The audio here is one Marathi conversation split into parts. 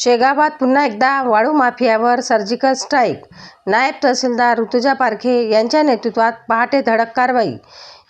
शेगावात पुन्हा एकदा वाळू माफियावर सर्जिकल स्ट्राईक. नायब तहसीलदार ऋतुजा पारखे यांच्या नेतृत्वात पहाटे धडक कारवाई.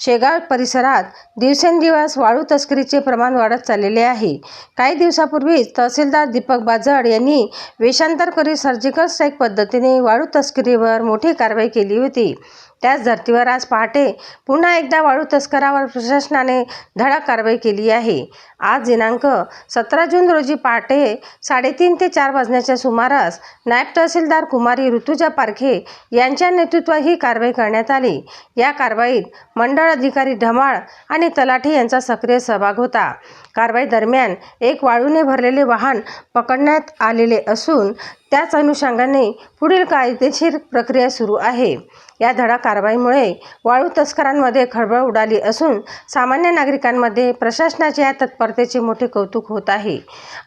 शेगाव परिसरात दिवसेंदिवस वाळू तस्करीचे प्रमाण वाढत चाललेले आहे. काही दिवसापूर्वीच तहसीलदार दीपक बाजड यांनी वेषांतर करीत सर्जिकल स्ट्राईक पद्धतीने वाळू तस्करीवर मोठी कारवाई केली होती. त्याच धर्तीवर आज पहाटे पुन्हा एकदा वाळू तस्करावर प्रशासनाने धडक कारवाई केली आहे. आज दिनांक सतरा जून रोजी पहाटे साडेतीन ते चार वाजण्याच्या सुमारास नायब तहसीलदार कुमारी ऋतुजा पारखे यांच्या नेतृत्वात ही कारवाई करण्यात आली. या कारवाईत मंडळ अधिकारी ढमाळ आणि तलाठी यांचा सक्रिय सहभाग होता. कारवाई दरम्यान एक वाळूने भरलेले वाहन पकडण्यात आलेले असून त्याच अनुषंगाने पुढील कायदेशीर प्रक्रिया सुरू आहे. या धडा कारवाईमुळे वाळू तस्करांमध्ये खळबळ उडाली असून सामान्य नागरिकांमध्ये प्रशासनाच्या या तत्परतेचे मोठे कौतुक होत आहे.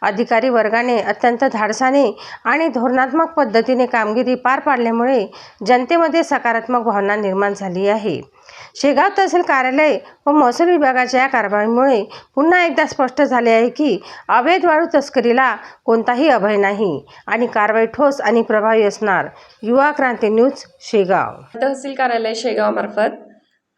अधिकारी वर्गाने अत्यंत धाडसाने आणि धोरणात्मक पद्धतीने कामगिरी पार पाडल्यामुळे जनतेमध्ये सकारात्मक भावना निर्माण झाली आहे. शेगाव तहसील कार्यालय व महसूल विभागाच्या या कारवाईमुळे पुन्हा एकदा स्पष्ट झाले आहे की अवैध वाळू तस्करीला कोणताही अभय नाही आणि कारवाई ठोस आणि प्रभावी असणार. युवा क्रांती न्यूज शेगाव. तहसील कार्यालय शेगावमार्फत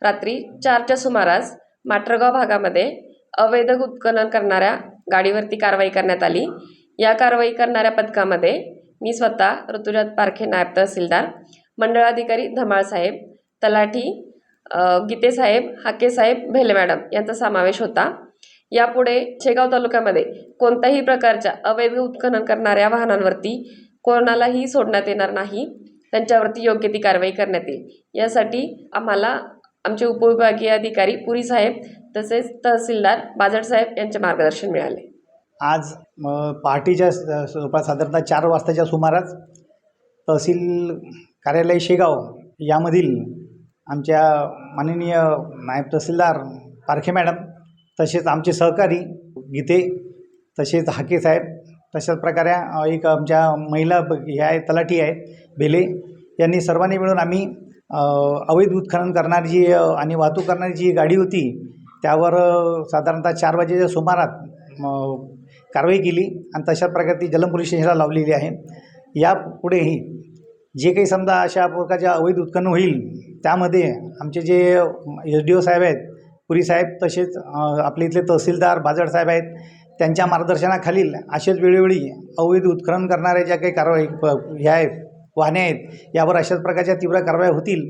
रात्री चारच्या सुमारास माटरगाव भागामध्ये अवैध उत्खनन करणाऱ्या गाडीवरती कारवाई करण्यात आली. या कारवाई करणाऱ्या पथकामध्ये मी स्वतः ऋतुजात पारखे नायब तहसीलदार मंडळाधिकारी धमाळ साहेब तलाठी गीतेसाहेब गीते साहेब हाके साहेब भेले मॅडम यांचा समावेश होता. यापुढे शेगाव तालुक्यामध्ये कोणत्याही प्रकारच्या अवैध उत्खनन करणाऱ्या वाहनांवरती कोणालाही सोडण्यात येणार नाही. त्यांच्यावरती योग्य ती कारवाई करण्यात येईल. यासाठी आम्हाला आमचे उपविभागीय अधिकारी पुरी साहेब तसेच तहसीलदार बाजड साहेब यांचे मार्गदर्शन मिळाले. आज पहाटेच्या साधारणतः चार वाजताच्या सुमारास तहसील कार्यालय शेगाव यामधील आमच्या माननीय नायब तहसीलदार पारखे मॅडम तसेच आमचे सहकारी गीते तसेच हाके साहेब तशाच प्रकारे एक आमच्या महिला ब- हे आहे तलाठी आहेत भेले यांनी सर्वांनी मिळून आम्ही अवैध उत्खनन करणारी जी आणि वाहतूक करणारी जी गाडी होती त्यावर साधारणतः चार वाजेच्या सुमारात कारवाई केली आणि तशाच प्रकारे ती जलम पोलीस स्टेशनला लावलेली आहे. यापुढेही जे काही समजा अशा प्रकारच्या अवैध उत्खनन होईल त्यामध्ये आमचे जे एस डी ओ साहेब आहेत पुरी साहेब तसेच आपले इथले तहसीलदार बाजड साहेब आहेत त्यांच्या मार्गदर्शनाखालील असेच वेळोवेळी अवैध उत्खनन करणाऱ्या ज्या काही कारवाई ह्या आहेत वाहने आहेत यावर अशाच प्रकारच्या तीव्र कारवाई होतील.